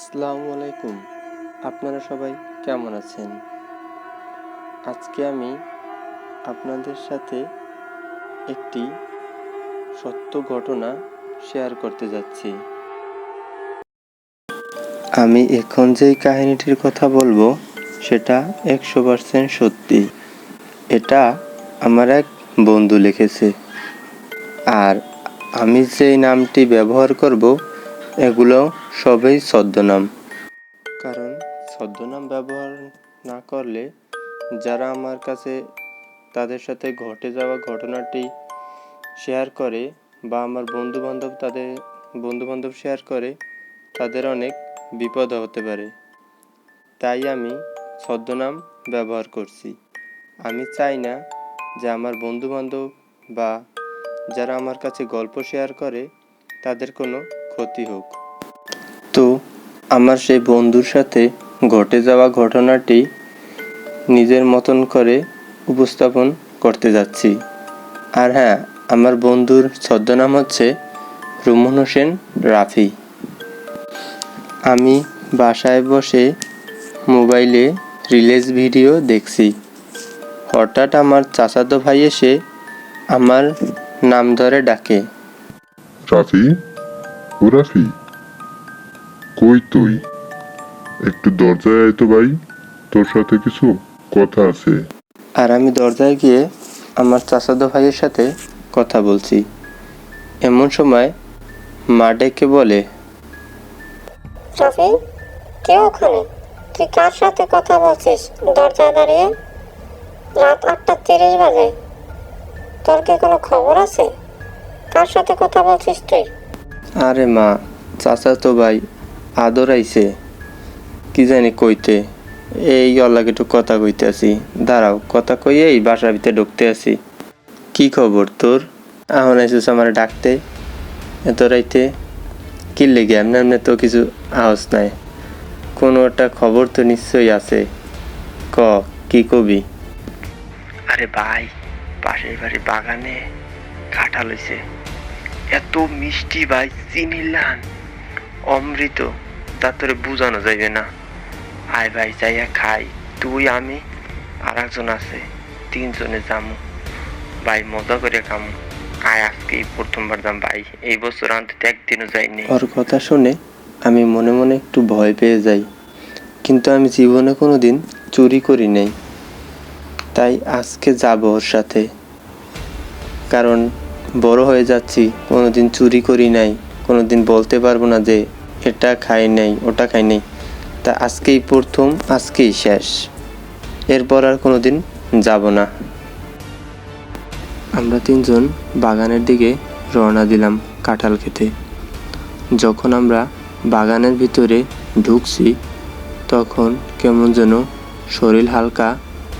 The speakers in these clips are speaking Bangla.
আসসালামু আলাইকুম। আপনারা সবাই কেমন আছেন? আজকে আমি আপনাদের সাথে একটি সত্য ঘটনা শেয়ার করতে যাচ্ছি। আমি এখন যেই কাহিনীটির কথা বলব, সেটা একশো পার্সেন্ট সত্যি। এটা আমার এক বন্ধু লিখেছে। আর আমি যেই নামটি ব্যবহার করব এগুলো সবই ছদ্মনাম। কারণ ছদ্মনাম ব্যবহার না করলে যারা আমার কাছে তাদের সাথে ঘটে যাওয়া ঘটনাটি শেয়ার করে বা আমার বন্ধু বান্ধব তাদের বন্ধু বান্ধব শেয়ার করে, তাদের অনেক বিপদ হতে পারে। তাই আমি ছদ্মনাম ব্যবহার করছি। আমি চাই না যে আমার বন্ধু বান্ধব বা যারা আমার কাছে গল্প শেয়ার করে তাদের কোনো ক্ষতি হোক। তো, আমার সেই বন্ধুর সাথে ঘটে যাওয়া ঘটনাটি নিজের মতন করে উপস্থাপন করতে যাচ্ছি। আর হ্যাঁ আমার বন্ধুর ছদ্মনাম হচ্ছে রুমন হোসেন রাফি। আমি বাসায় বসে মোবাইলে রিলিজ ভিডিও দেখছি। হঠাৎ আমার চাচাতো ভাই এসে আমার নাম ধরে ডাকে। রাফি? ও রাফি কই তুই? একটু দরজায় আয় তো ভাই তোর সাথে কিছু কথা আছে। আর আমি দরজায় গিয়ে আমার চাচাতো ভাইয়ের সাথে কথা বলছি। এমন সময় মা ডেকে বলে রাফি কে ওখানে? তুই কার সাথে কথা বলছিস? দরজায় দাঁড়িয়ে? রাত আটটা তিরিশ বাজে। তোর কি কোনো খবর আছে? কার সাথে কথা বলছিস তুই? আরে মা, চাচা তো ভাই আদর আইছে। কি জানি কইতে, এই অল্লাগে একটু কথা কইতে আছি দাঁড়াও, কথা কইয়ে এই বাসার ভিতরে ঢুকতে আছি কি খবর তোর? এখন আইসিস আমার ডাকতে। এত রাইতে কি লেগে? এমনি এমনি তো কিছু আওয়াজ নাই। কোনো একটা খবর তো নিশ্চয়ই আছে। ক, কি কবি? আরে ভাই, পাশের বাড়ির বাগানে কাঁঠাল হইছে। এত মিষ্টি ভাই চিনিলান অমৃত, তা তোরে বুঝানো যাইবে না। আয় ভাই, যাইয়া খাই। তুই, আমি আর একজন আছে, তিনজনে যামু। ভাই, মজা করে খামু। আয়, আজকে প্রথমবার দাম ভাই। এই বছর অন্তত একদিনও যাইনি। ওর কথা শুনে আমি মনে মনে একটু ভয় পেয়ে যাই। কিন্তু আমি জীবনে কোনো দিন চুরি করি নাই। তাই আজকে যাব ওর সাথে। কারণ বড় হয়ে যাচ্ছি, কোনোদিন চুরি করি নাই, কোনোদিন বলতে পারব না যে এটা খাই নাই, ওটা খাই নাই। তা আজকেই প্রথম, আজকেই শেষ। এরপর আর কোনোদিন যাব না। আমরা তিনজন বাগানের দিকে রওনা দিলাম কাঁঠাল খেতে। যখন আমরা বাগানের ভিতরে ঢুকছি, তখন কেমন যেন শরীর হালকা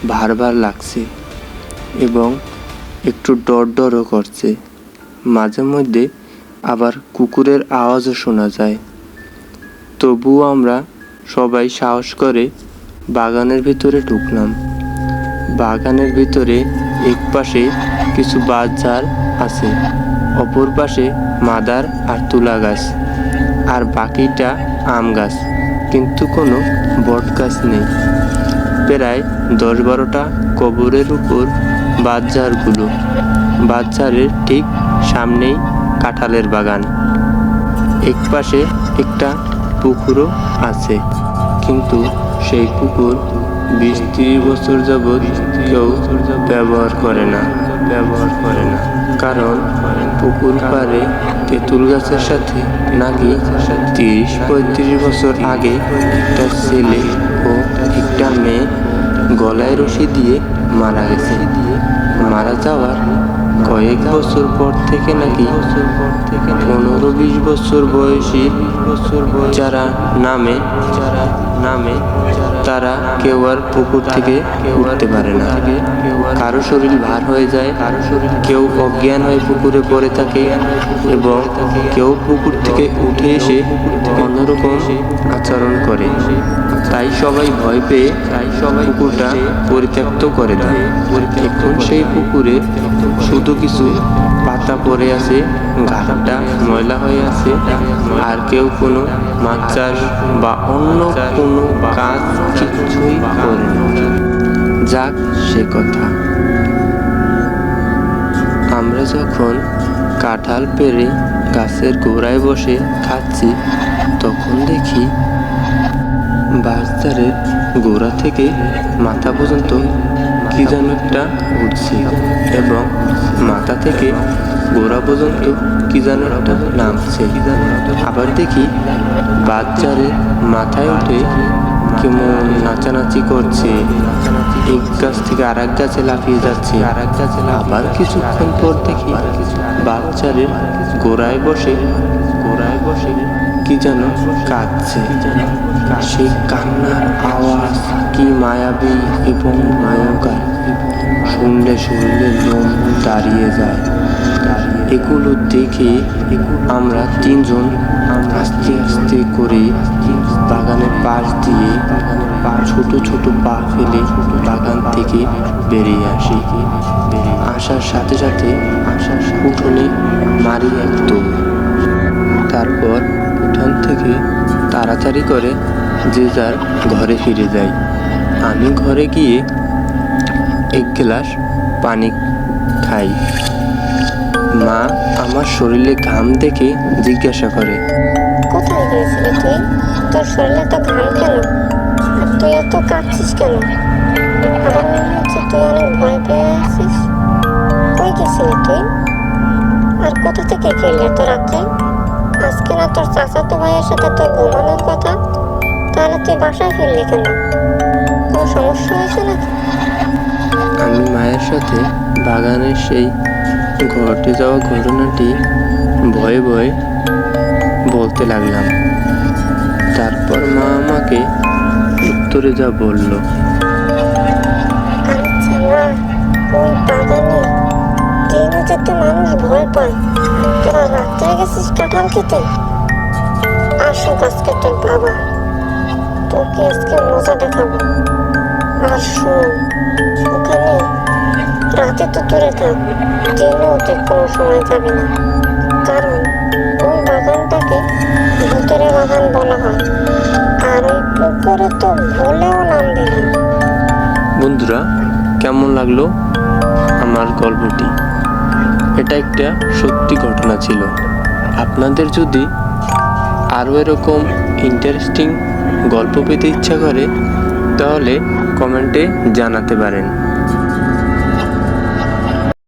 ভার ভার লাগছে এবং একটু ডর ডরও করছে। মাঝে মধ্যে আবার কুকুরের আওয়াজও শোনা যায়। তবুও আমরা সবাই সাহস করে বাগানের ভিতরে ঢুকলাম। বাগানের ভিতরে এক পাশে কিছু বাজার আছে, অপর পাশে মাদার আর তুলা গাছ, আর বাকিটা আম গাছ, কিন্তু কোনো বট গাছ নেই। প্রায় দশ বারোটা কবরের উপর বাজারগুলো। বাজারের ঠিক সামনেই কাঁঠালের বাগান। এক পাশে একটা পুকুরও আছে। কিন্তু সেই পুকুর বিশ ত্রিশ বছর যাবৎ কেউ ব্যবহার করে না। ব্যবহার করে না। কারণ পুকুর পাড়ে তেঁতুল গাছের সাথে নাকি তিরিশ পঁয়ত্রিশ বছর আগে একটা ছেলে ও একটা মেয়ে গলায় রশি দিয়ে মারা গেছে। মারা যাওয়ার কয়েক বছর পর থেকে নাকি পনেরো বিশ বছর বয়সী বছর যারা নামে যারা নামে, তারা কেউ আর পুকুর থেকে উঠতে পারে না। কারও শরীর ভার হয়ে যায় কারও শরীর কেউ অজ্ঞান হয়ে পুকুরে পড়ে থাকে এবং কেউ পুকুর থেকে উঠে এসে অন্যরকম আচরণ করে। তাই সবাই ভয় পেয়ে তাই সবাই পুকুরটা পরিত্যক্ত করে দেয়। এখন সেই পুকুরে শুধু কিছু পাতা পরে আছে ঘাটটা ময়লা হয়ে আছে আর কেউ কোনো মাছ চাষ বা অন্য কোনো কাজ কিছুই করে না। যাক সে কথা। আমরা যখন কাঁঠাল পেরে গাছের গোড়ায় বসে খাচ্ছি তখন দেখি বাজারের গোড়া থেকে মাথা পর্যন্ত কি যেন একটা উঠছে এবং মাথা থেকে গোড়া পর্যন্ত কি যেন একটা নামছে। আবার দেখি বাচ্চারের মাথায় উঠে কেমন নাচানাচি করছে। এক গাছ থেকে আর এক গাছে লাফিয়ে যাচ্ছে। আর এক গাছে আবার কিছুক্ষণ পর দেখি বাচ্চারের গোড়ায় বসে গোড়ায় বসে কি যেন কাঁদছে সেই কান্নার আওয়াজ কি মায়াবী এবং ভয়ঙ্কর শুনলে শুনলে লোম দাঁড়িয়ে যায়। এগুলো দেখে আমরা তিনজন আস্তে আস্তে করে বাগানের পাশ দিয়ে ছোট ছোট পা ফেলে বাগান থেকে বেরিয়ে আসি। আসার সাথে সাথে আসার উঠোনে মারি এক তারপর থেকে তাড়াতাড়ি করে যে যার ঘরে ফিরে যাই আমি ঘরে গিয়ে এক গ্লাস পানি খাই। মা আমার শরীরে ঘাম দেখে জিজ্ঞাসা করে, কোথায় গিয়েছিলি তুই? তোর শরীরে তো ঘাম কেন? তুই এত কাঁদছিস কেন? আমার মনে হচ্ছে তুই অনেক ভয় পেয়ে আছিস। কই গেছিলি তুই? আর কোথা থেকে ফিরলি এত রাত্রে আজকে না তোর চাচাতো ভাইয়ের সাথে তোর ঘুমানোর কথা তাহলে তুই বাসায় ফিরলি কেন? কোনো সমস্যা হয়েছে নাকি? আমি মায়ের সাথে বাগানের সেই ঘটে যাওয়া ঘটনাটি ভয়ে ভয়ে বলতে লাগলাম। তারপর মা আমাকে উত্তরে যা বলল। আচ্ছা না ওই বাগানে দিনে মানুষ ভয় পায়। তোরা রাত্রে গেছিস কাঁঠাল খেতে? আজকে তোর বাবা। তোকে আজকে মজা দেখাবো। আর শোন ওখানে রাতে তো দূরে থাক। দিনেও তুই কোনো সময় যাবে না। কারণ ওই বাগানটাকে ভূতের বাগান বলা হয়। আর ওই পুকুরে তো ভুলেও নামবি না বন্ধুরা, কেমন লাগল আমার গল্পটি? এটা একটা সত্যি ঘটনা ছিল। আপনাদের যদি আরও এরকম ইন্টারেস্টিং গল্প পেতে ইচ্ছা করে, তাহলে কমেন্টে জানাতে পারেন।